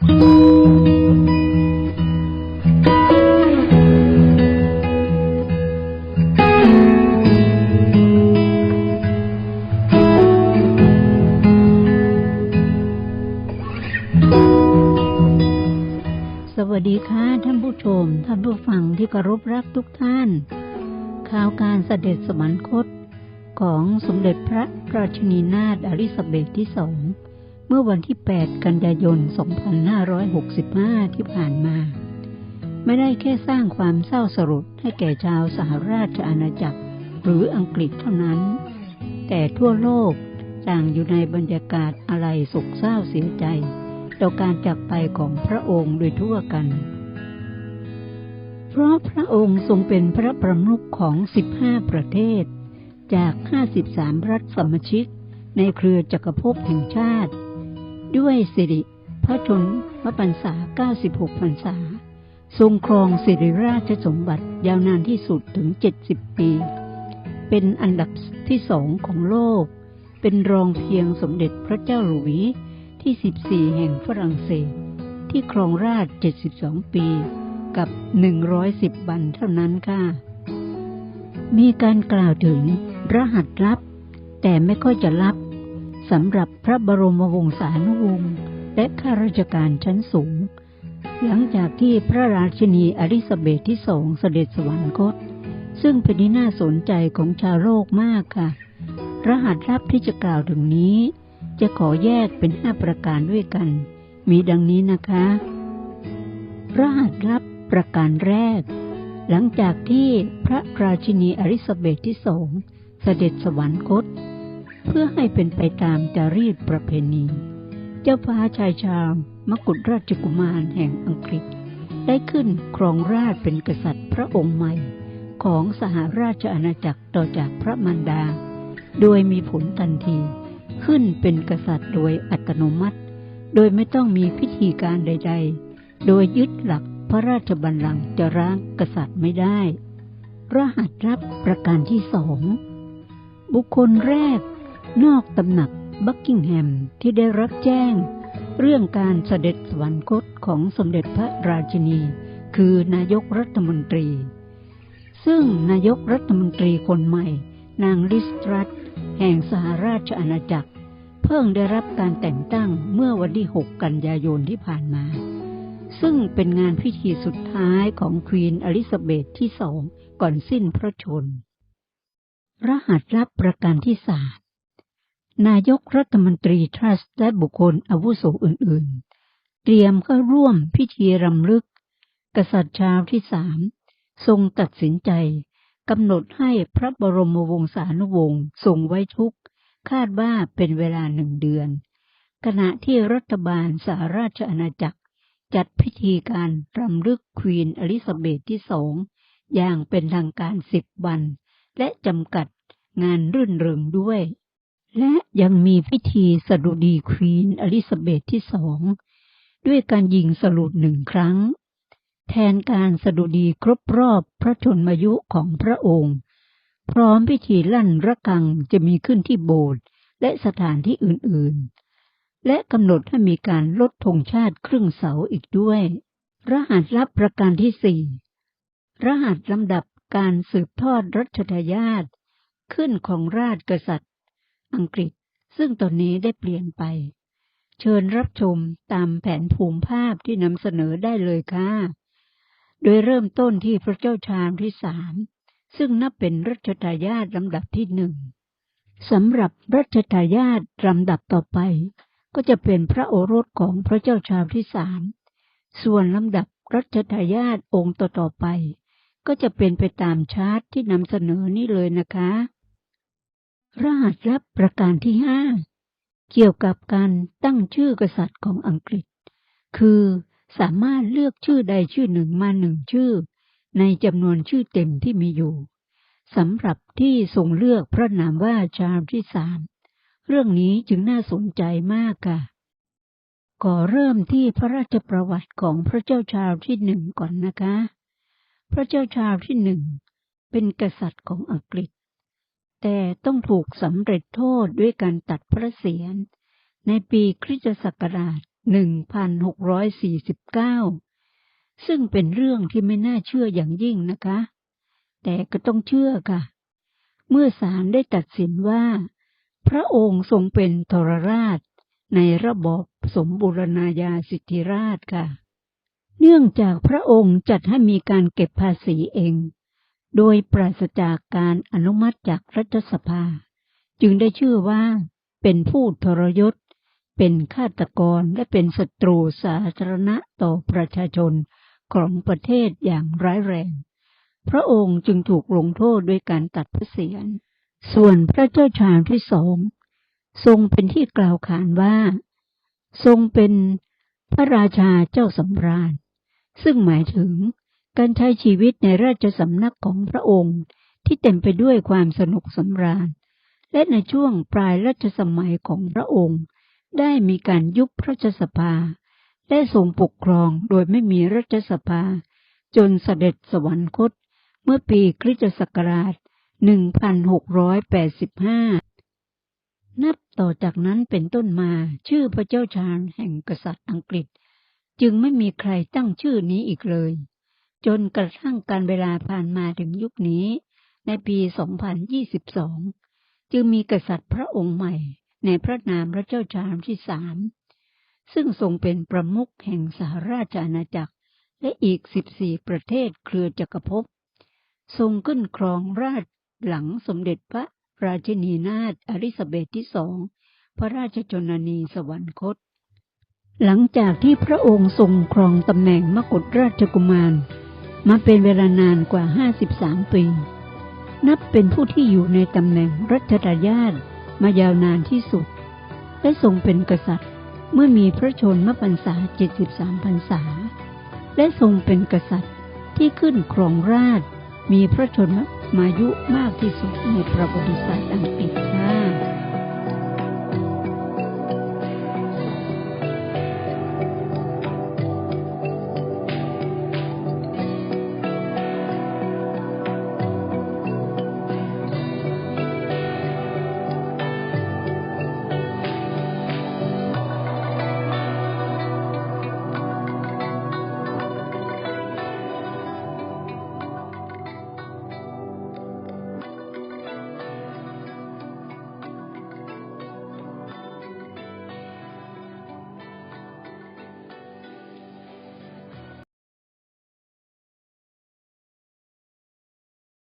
สวัสดีค่ะท่านผู้ชม ท่านผู้ฟังที่เคารพรักทุกท่าน ข่าวการเสด็จสวรรคตของสมเด็จพระราชินีนาถอลิซาเบธที่สอง เมื่อวันที่ 8 กันยายน 2565 ที่ผ่านมา ไม่ได้แค่สร้างความเศร้าสลดให้แก่ชาวสหราชอาณาจักรหรืออังกฤษเท่านั้น แต่ทั่วโลกต่างอยู่ในบรรยากาศอะไรโศกเศร้าเสียใจ ต่อการจากไปของพระองค์โดยทั่วกัน เพราะพระองค์ทรงเป็นพระประมุขของ 15 ประเทศ จาก 53 รัฐสมาชิก ในเครือจักรภพแห่งชาติ ด้วยสิริพระชนมพรรษา 96 พรรษา ทรงครองสิริราชสมบัติยาวนานที่สุดถึง 70 ปี เป็นอันดับที่สองของโลก เป็นรองเพียงสมเด็จพระเจ้าหลุยส์ที่ 14 แห่งฝรั่งเศส ที่ครองราช 72 ปี กับ 110 วันเท่านั้นค่ะ มีการกล่าวถึงรหัสลับ แต่ไม่ค่อยจะลับ สำหรับพระบรมวงศานุวงศ์และข้าราชการชั้นสูง หลังจากที่พระราชินีอลิซาเบธที่สองเสด็จสวรรคต ซึ่งเป็นที่น่าสนใจของชาวโลกมากค่ะ รหัสลับที่จะกล่าวถึงนี้ จะขอแยกเป็นห้าประการด้วยกัน มีดังนี้นะคะ รหัสลับประการแรก หลังจากที่พระราชินีอลิซาเบธที่สองเสด็จสวรรคต เพื่อให้เป็นไปตามจารีตประเพณี เจ้าฟ้าชายชาญมกุฎราชกุมารแห่งอังกฤษ ได้ขึ้นครองราชเป็นกษัตริย์พระองค์ใหม่ ของสหราชอาณาจักรต่อจากพระมารดา โดยมีผลทันที ขึ้นเป็นกษัตริย์โดยอัตโนมัติ โดยไม่ต้องมีพิธีการใด ๆ โดยยึดหลักพระราชบัลลังก์จะร้างกษัตริย์ไม่ได้ รหัสรับประการที่สอง บุคคลแรก นอกตำหนักบักกิงแฮมที่ได้รับแจ้ง เรื่องการเสด็จสวรรคตของสมเด็จพระราชินี คือนายกรัฐมนตรี ซึ่งนายกรัฐมนตรีคนใหม่ นางลิสตรัสแห่งสหราชอาณาจักร เพิ่งได้รับการแต่งตั้งเมื่อวันที่ 6 กันยายนที่ผ่านมา ซึ่งเป็นงานพิธีสุดท้ายของควีนอลิซาเบธที่สองก่อนสิ้นพระชน รหัสลับประการที่สาม นายกรัฐมนตรีทรัสต์และบุคคลอาวุโสอื่นๆ เตรียมเข้าร่วมพิธีรำลึก กษัตริย์ชาวที่สามทรงตัดสินใจกำหนดให้พระบรมวงศานุวงศ์ทรงไว้ทุกข์ คาดว่าเป็นเวลาหนึ่งเดือน ขณะที่รัฐบาลสหราชอาณาจักร จัดพิธีการรำลึกควีนอลิซาเบธที่สองอย่างเป็นทางการสิบวัน และจำกัดงานรื่นเริงด้วย และยังมีพิธีสดุดีควีนอลิซาเบธที่สองด้วยการยิงสลุดหนึ่งครั้ง แทนการสดุดีครบรอบพระชนมายุของพระองค์ พร้อมพิธีลั่นระฆังจะมีขึ้นที่โบสถ์และสถานที่อื่นๆ และกำหนดให้มีการลดธงชาติครึ่งเสาอีกด้วย รหัสลับประการที่สี่รหัสลำดับการสืบทอดรัชทายาทขึ้นของราชกษัตริย์ อังกฤษ ซึ่งตอนนี้ได้เปลี่ยนไป เชิญรับชมตามแผนภูมิภาพที่นำเสนอได้เลยค่ะ โดยเริ่มต้นที่พระเจ้าชามที่สามซึ่งนับเป็นรัชทายาทลำดับที่หนึ่งสำหรับรัชทายาทลำดับต่อไป ก็จะเป็นพระโอรสของพระเจ้าชามที่สามส่วนลำดับรัชทายาทองค์ต่อๆไป ก็จะเป็นไปตามชาร์ตที่นำเสนอนี้เลยนะคะ รหัสลับประการที่ห้าเกี่ยวกับการตั้งชื่อกษัตริย์ของอังกฤษ คือสามารถเลือกชื่อใดชื่อหนึ่งมาหนึ่งชื่อ ในจำนวนชื่อเต็มที่มีอยู่สำหรับที่ทรงเลือกพระนามว่าชาร์ลที่สามเรื่องนี้จึงน่าสนใจมากค่ะก่อเริ่มที่พระราชประวัติของพระเจ้าชาร์ลที่หนึ่งก่อนนะคะ พระเจ้าชาร์ลที่หนึ่งเป็นกษัตริย์ของอังกฤษ แต่ต้องถูกสำเร็จโทษด้วยการตัดพระเศียร ในปีคริสตศักราช 1649 ซึ่งเป็นเรื่องที่ไม่น่าเชื่ออย่างยิ่งนะคะ แต่ก็ต้องเชื่อค่ะ เมื่อศาลได้ตัดสินว่า พระองค์ทรงเป็นทรราช ในระบอบสมบูรณาญาสิทธิราชค่ะ เนื่องจากพระองค์จัดให้มีการเก็บภาษีเอง โดยปราศจากการอนุมัติจากรัฐสภา จึงได้ชื่อว่าเป็นผู้ทรยศ เป็นฆาตกรและเป็นศัตรูสาธารณะต่อประชาชนของประเทศอย่างร้ายแรง พระองค์จึงถูกลงโทษด้วยการตัดพระเศียร ส่วนพระเจ้าชายที่สองทรงเป็นที่กล่าวขานว่า ทรงเป็นพระราชาเจ้าสำราญ ซึ่งหมายถึง การใช้ชีวิตในราชสำนักของพระองค์ที่เต็มไปด้วยความสนุกสำราญ และในช่วงปลายรัชสมัยของพระองค์ ได้มีการยุบรัชสภา และทรงปกครองโดยไม่มีรัชสภา จนเสด็จสวรรคต เมื่อปีคริสตศักราช 1685 นับต่อจากนั้นเป็นต้นมาชื่อพระเจ้าชาญแห่งกษัตริย์อังกฤษ จึงไม่มีใครตั้งชื่อนี้อีกเลย จนกระทั่งการเวลาผ่านมาถึงยุคนี้ ในปี 2022 จึงมีกษัตริย์พระองค์ใหม่ในพระนามพระเจ้าชาญที่สาม ซึ่งทรงเป็นประมุขแห่งสหราชอาณาจักรและอีก 14 ประเทศเครือจักรภพ ทรงขึ้นครองราชหลังสมเด็จพระราชินีนาถอลิซาเบธที่สอง พระราชชนนีสวรรคต หลังจากที่พระองค์ทรงครองตำแหน่งมกุฎราชกุมาร มาเป็นเวลานานกว่า 53 ปี นับเป็นผู้ที่อยู่ในตำแหน่งรัชทายาทมายาวนานที่สุด และทรงเป็นกษัตริย์เมื่อมีพระชนมพรรษา 73 พรรษา และทรงเป็นกษัตริย์ที่ขึ้นครองราชมีพระชนมายุมากที่สุดในประวัติศาสตร์อังกฤษ